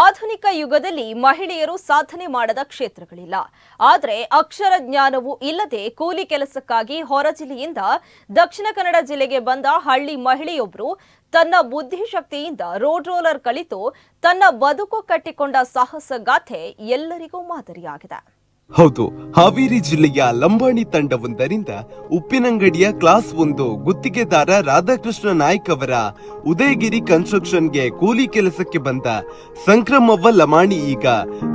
ಆಧುನಿಕ ಯುಗದಲ್ಲಿ ಮಹಿಳೆಯರು ಸಾಧನೆ ಮಾಡದ ಕ್ಷೇತ್ರಗಳಿಲ್ಲ. ಆದರೆ ಅಕ್ಷರ ಜ್ಞಾನವೂ ಇಲ್ಲದೆ ಕೂಲಿ ಕೆಲಸಕ್ಕಾಗಿ ಹೊರ ಜಿಲ್ಲೆಯಿಂದ ದಕ್ಷಿಣ ಕನ್ನಡ ಜಿಲ್ಲೆಗೆ ಬಂದ ಹಳ್ಳಿ ಮಹಿಳೆಯೊಬ್ಬರು ತನ್ನ ಬುದ್ಧಿಶಕ್ತಿಯಿಂದ ರೋಡ್ ರೋಲರ್ ಕಲಿತು ತನ್ನ ಬದುಕು ಕಟ್ಟಿಕೊಂಡ ಸಾಹಸ ಗಾಥೆ ಎಲ್ಲರಿಗೂ ಮಾದರಿಯಾಗಿದೆ. ಹೌದು, ಹಾವೇರಿ ಜಿಲ್ಲೆಯ ಲಂಬಾಣಿ ತಂಡವೊಂದರಿಂದ ಉಪ್ಪಿನಂಗಡಿಯ ಕ್ಲಾಸ್ ಒಂದು ಗುತ್ತಿಗೆದಾರ ರಾಧಾಕೃಷ್ಣ ನಾಯ್ಕ್ ಅವರ ಉದಯಗಿರಿ ಕನ್ಸ್ಟ್ರಕ್ಷನ್ಗೆ ಕೂಲಿ ಕೆಲಸಕ್ಕೆ ಬಂದ ಸಂಕ್ರಮವ್ವ ಲಮಾಣಿ ಈಗ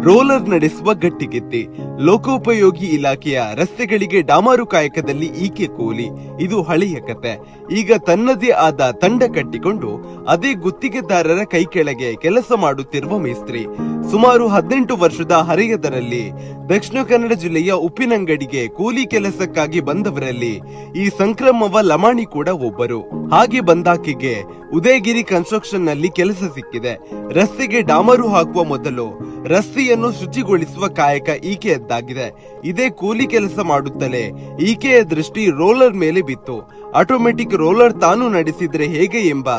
ರೋಲರ್ ನಡೆಸುವ ಗಟ್ಟಿಗೆತ್ತಿ ಲೋಕೋಪಯೋಗಿ ಇಲಾಖೆಯ ರಸ್ತೆಗಳಿಗೆ ಡಾಮಾರು ಕಾಯಕದಲ್ಲಿ ಈಕೆ ಕೂಲಿ. ಇದು ಹಳೆಯ ಕತೆ. ಈಗ ತನ್ನದೇ ಆದ ತಂಡ ಕಟ್ಟಿಕೊಂಡು ಅದೇ ಗುತ್ತಿಗೆದಾರರ ಕೈ ಕೆಳಗೆ ಕೆಲಸ ಮಾಡುತ್ತಿರುವ ಮೇಸ್ತ್ರಿ. ಸುಮಾರು ಹದಿನೆಂಟು ವರ್ಷದ ಹರೆಯದರಲ್ಲಿ ದಕ್ಷಿಣ ಕನ್ನಡ ಜಿಲ್ಲೆಯ ಉಪ್ಪಿನಂಗಡಿಗೆ ಕೂಲಿ ಕೆಲಸಕ್ಕಾಗಿ ಬಂದವರಲ್ಲಿ ಈ ಸಂಕ್ರಮವ ಲಮಾಣಿ ಕೂಡ ಒಬ್ಬರು. ಹಾಗೆ ಬಂದಾಕೆಗೆ ಉದಯಗಿರಿ ಕನ್ಸ್ಟ್ರಕ್ಷನ್ನಲ್ಲಿ ಕೆಲಸ ಸಿಕ್ಕಿದೆ. ರಸ್ತೆಗೆ ಡಾಮರು ಹಾಕುವ ಮೊದಲು ರಸ್ತೆಯನ್ನು ಶುಚಿಗೊಳಿಸುವ ಕಾಯಕ ಈಕೆಯದ್ದಾಗಿದೆ ಇದೇ ಕೂಲಿ ಕೆಲಸ ಮಾಡುತ್ತಲೇ ಈಕೆಯ ದೃಷ್ಟಿ ರೋಲರ್ ಮೇಲೆ ಬಿತ್ತು. ಆಟೋಮೆಟಿಕ್ ರೋಲರ್ ತಾನು ನಡೆಸಿದ್ರೆ ಹೇಗೆ ಎಂಬ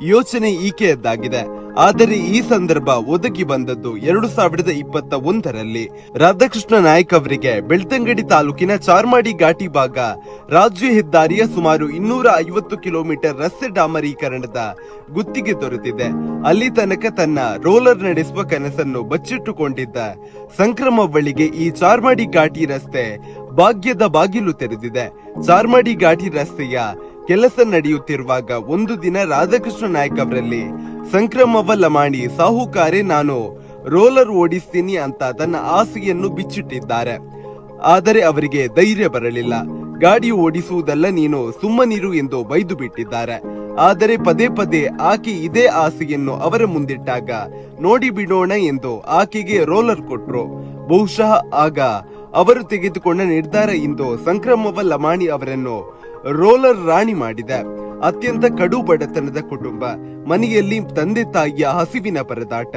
ಯೋಚನೆ ಈಕೆಯದ್ದಾಗಿದೆ ಆದರೆ ಈ ಸಂದರ್ಭ ಒದಗಿ ಬಂದದ್ದು ಎರಡು ಸಾವಿರದ ಇಪ್ಪತ್ತ ಒಂದರಲ್ಲಿ. ರಾಧಾಕೃಷ್ಣ ನಾಯ್ಕ ಅವರಿಗೆ ಬೆಳ್ತಂಗಡಿ ತಾಲೂಕಿನ ಚಾರ್ಮಾಡಿ ಘಾಟಿ ಭಾಗ ರಾಜ್ಯ ಹೆದ್ದಾರಿಯ ಸುಮಾರು ಇನ್ನೂರ ಐವತ್ತು ಕಿಲೋಮೀಟರ್ ರಸ್ತೆ ಡಾಮರೀಕರಣದ ಗುತ್ತಿಗೆ ದೊರೆತಿದೆ. ಅಲ್ಲಿ ತನಕ ತನ್ನ ರೋಲರ್ ನಡೆಸುವ ಕನಸನ್ನು ಬಚ್ಚಿಟ್ಟುಕೊಂಡಿದ್ದ ಸಂಕ್ರಮವ್ವಳಿಗೆ ಈ ಚಾರ್ಮಾಡಿ ಘಾಟಿ ರಸ್ತೆ ಭಾಗ್ಯದ ಬಾಗಿಲು ತೆರೆದಿದೆ. ಚಾರ್ಮಾಡಿ ಘಾಟಿ ರಸ್ತೆಯ ಕೆಲಸ ನಡೆಯುತ್ತಿರುವಾಗ ಒಂದು ದಿನ ರಾಧಾಕೃಷ್ಣ ನಾಯ್ಕ ಅವರಲ್ಲಿ, ಸಂಕ್ರಮವ ಲಮಾಣಿ, ಸಾಹುಕಾರೆ, ನಾನು ರೋಲರ್ ಓಡಿಸ್ತೀನಿ ಅಂತ ತನ್ನ ಆಸೆಯನ್ನು ಬಿಚ್ಚಿಟ್ಟಿದ್ದಾರೆ. ಆದರೆ ಅವರಿಗೆ ಧೈರ್ಯ ಬರಲಿಲ್ಲ. ಗಾಡಿ ಓಡಿಸುವುದಲ್ಲ ನೀನು ಸುಮ್ಮನಿರು ಎಂದು ಬೈದು ಬಿಟ್ಟಿದ್ದಾರೆ. ಆದರೆ ಪದೇ ಪದೇ ಆಕೆ ಇದೇ ಆಸೆಯನ್ನು ಅವರ ಮುಂದಿಟ್ಟಾಗ, ನೋಡಿ ಬಿಡೋಣ ಎಂದು ಆಕೆಗೆ ರೋಲರ್ ಕೊಟ್ರು. ಬಹುಶಃ ಆಗ ಅವರು ತೆಗೆದುಕೊಂಡ ನಿರ್ಧಾರ ಇಂದು ಸಂಕ್ರಮವ ಲಮಾಣಿ ಅವರನ್ನು ರೋಲರ್ ರಾಣಿ ಮಾಡಿದ. ಅತ್ಯಂತ ಕಡು ಬಡತನದ ಕುಟುಂಬ, ಮನೆಯಲ್ಲಿ ತಂದೆ ತಾಯಿಯ ಹಸಿವಿನ ಪರದಾಟ,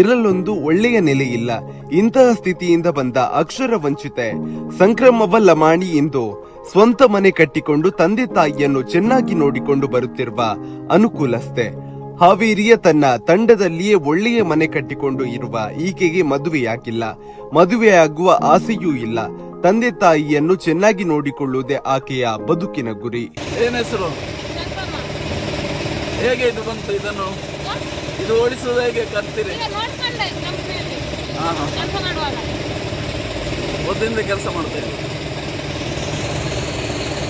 ಇರಲೊಂದು ಒಳ್ಳೆಯ ನೆಲೆಯಿಲ್ಲ ಇಂತಹ ಸ್ಥಿತಿಯಿಂದ ಬಂದ ಅಕ್ಷರ ವಂಚಿತೆ ಸಂಕ್ರಮವ ಲಮಾಣಿ ಇಂದು ಸ್ವಂತ ಮನೆ ಕಟ್ಟಿಕೊಂಡು ತಂದೆ ತಾಯಿಯನ್ನು ಚೆನ್ನಾಗಿ ನೋಡಿಕೊಂಡು ಬರುತ್ತಿರುವ ಅನುಕೂಲಸ್ಥೆ. ಹಾವೇರಿಯ ತನ್ನ ತಂಡದಲ್ಲಿಯೇ ಒಳ್ಳೆಯ ಮನೆ ಕಟ್ಟಿಕೊಂಡು ಇರುವ ಈಕೆಗೆ ಮದುವೆಯಾಗಿಲ್ಲ. ಮದುವೆಯಾಗುವ ಆಸೆಯೂ ಇಲ್ಲ. ತಂದೆ ತಾಯಿಯನ್ನು ಚೆನ್ನಾಗಿ ನೋಡಿಕೊಳ್ಳುವುದೇ ಆಕೆಯ ಬದುಕಿನ ಗುರಿ. ಏನ್ ಹೆಸರು? ಹೇಗೆ ಇದು ಬಂತು ಇದನ್ನು? ಇದು ಓಡಿಸುವುದು ಹೇಗೆ ಕಲ್ತೀರಿ ಒದ್ದಿಂದ ಕೆಲಸ ಮಾಡುವಾಗ